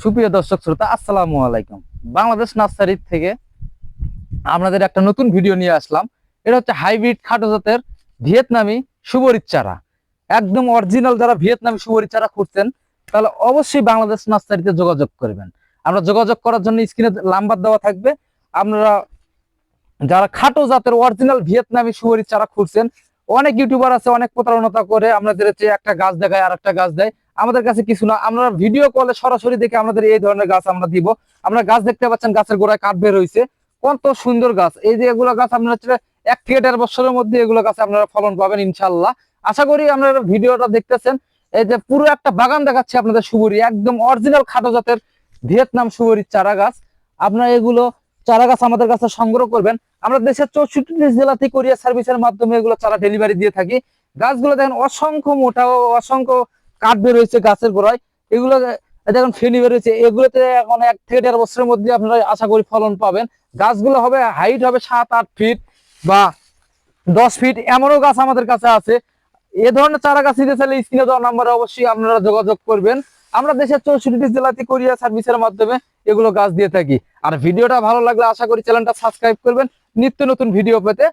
সুপ্রিয় দর্শক শ্রোতা, আসসালামু আলাইকুম। বাংলাদেশ নার্সারি থেকে আপনাদের একটা নতুন ভিডিও নিয়ে আসলাম। এটা হচ্ছে হাইব্রিড খাটো জাতের ভিয়েতনামি সুবরিত চারা। একদম অরিজিনাল যারা ভিয়েতনামি সুবরিত চারা খুঁজছেন, তাহলে অবশ্যই বাংলাদেশ নার্সারিতে যোগাযোগ করবেন। আমরা যোগাযোগ করার জন্য স্ক্রিনে নাম্বার দেওয়া থাকবে। আপনারা যারা খাটো জাতের অরিজিনাল ভিয়েতনামি সুবরিত চারা খুঁজছেন অনেক ইউটিউবার আছে, অনেক প্রতারণতা করে হচ্ছে একটা গাছ দেখায় আর একটা গাছ দেয়। আমাদের কাছে কিছু না, আমরা ভিডিও কলে সরাসরি দেখে আমাদের এই ধরনের গাছ আমরা দিব। আমরা গাছ দেখতে পাচ্ছেন, গাছের গোড়ায় কাঠ বের হয়েছে কত সুন্দর গাছ। এই যে এগুলো গাছ আপনার হচ্ছে এক থেকে দেড় বছরের মধ্যে এগুলো গাছ আপনারা ফলন পাবেন ইনশাল্লাহ আশা করি আপনারা ভিডিওটা দেখতেছেন। এই যে পুরো একটা বাগান দেখাচ্ছে আপনাদের সুবরি একদম অরিজিনাল খাটো জাতের ভিয়েতনাম সুবরির চারা গাছ। আপনারা এগুলো চারা গাছ আমাদের কাছে সংগ্রহ করবেন। আমরা দেশের চৌষট্টি জেলাতে কোরিয়া সার্ভিসের মাধ্যমে এগুলো চারা ডেলিভারি দিয়ে থাকি। গাছগুলো দেখেন অসংখ্য মোটা ও অসংখ্য কাঠ বের গাছের গোড়ায়। এগুলো দেখেন ফেনি বের হয়েছে। এগুলোতে এখন এক থেকে দেড় বছরের মধ্যে আপনারা আশা করি ফলন পাবেন। গাছগুলো হবে হাইট হবে সাত, আট ফিট বা দশ ফিট এমনও গাছ আমাদের কাছে আছে। এ ধরনের চারা গাছ নিতে চাইলে স্ক্রিনে দেওয়া নাম্বারে অবশ্যই আপনারা যোগাযোগ করবেন। আমরা দেশের চৌষট্টি জেলাতে কোরিয়া সার্ভিসের মাধ্যমে এগুলো গাছ দিয়ে থাকি। আর ভিডিওটা ভালো লাগলে আশা করি চ্যানেলটা সাবস্ক্রাইব করবেন। নিত্য নতুন ভিডিও পেতে।